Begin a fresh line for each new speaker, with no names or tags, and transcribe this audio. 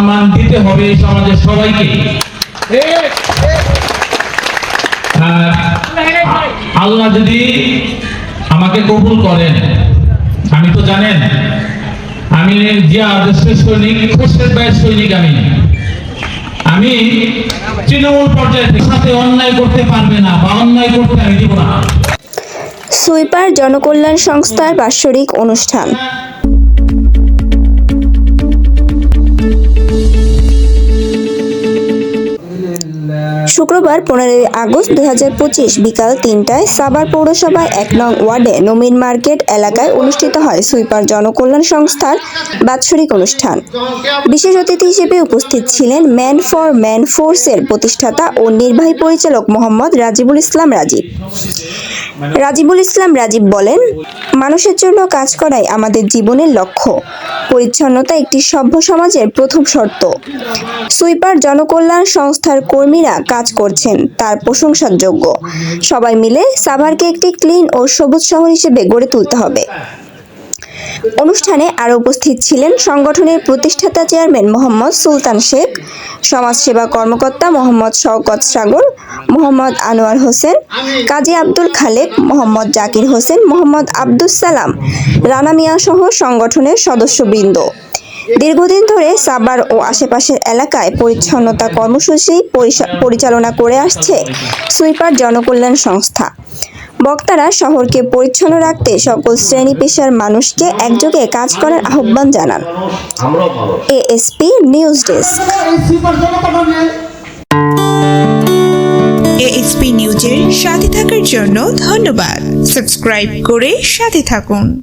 সম্মান দিতে হবে সমাজের সবাইকে আল্লাহ যদি আমাকে কবুল করেন আমি তো জানেন আমি যে আদর্শের সৈনিক খোরশেদ ভাইয়ের সৈনিক আমি আমি তৃণমূল পর্যায়ে সাথে অন্যায় করতে পারবে না বা অন্যায় করতে আমি দিব না
সুইপার জনকল্যাণ সংস্থার বাৎসরিক অনুষ্ঠান শুক্রবার পনেরোই আগস্ট দু বিকাল তিনটায় সাবার পৌরসভায় এক নং ওয়ার্ডে নমিন মার্কেট এলাকায় অনুষ্ঠিত হয় সুইপার জনকল্যাণ সংস্থার বাৎসরিক অনুষ্ঠান বিশেষ অতিথি হিসেবে উপস্থিত ছিলেন ম্যান ফর ম্যান ফোর্সের প্রতিষ্ঠাতা ও নির্বাহী পরিচালক মোহাম্মদ রাজিবুল ইসলাম রাজীব মানে- রাজিবুল ইসলাম রাজীব বলেন মানুষের জন্য কাজ করাই আমাদের জীবনের লক্ষ্য পরিচ্ছন্নতা একটি সভ্য সমাজের প্রথম শর্ত সুইপার জনকল্যাণ সংস্থার কর্মীরা কাজ করছেন তার প্রশংসাযোগ্য সবাই মিলে সাভারকে একটি ক্লিন ও সবুজ শহর হিসেবে গড়ে তুলতে হবে অনুষ্ঠানে আরও উপস্থিত ছিলেন সংগঠনের প্রতিষ্ঠাতা চেয়ারম্যান মোহাম্মদ সুলতান শেখ সমাজসেবা কর্মকর্তা মোহাম্মদ শওকত সাগর মোহাম্মদ আনোয়ার হোসেন কাজী আব্দুল খালেক মোহাম্মদ জাকির হোসেন মোহাম্মদ আব্দুস সালাম রানা মিয়াসহ সংগঠনের সদস্যবৃন্দ দীর্ঘদিন ধরে সাবার ও আশেপাশের এলাকায় পরিচ্ছন্নতা কর্মসূচি পরিচালনা করে আসছে সুইপার জনকল্যাণ সংস্থা বক্তারা শহরকে পরিচ্ছন্ন রাখতে সকল শ্রেণী পেশার মানুষকে একযোগে কাজ করার আহ্বান জানান এএসপি নিউজ ডেস্ক এএসপি নিউজের সাথে থাকার জন্য ধন্যবাদ সাবস্ক্রাইব করে সাথে থাকুন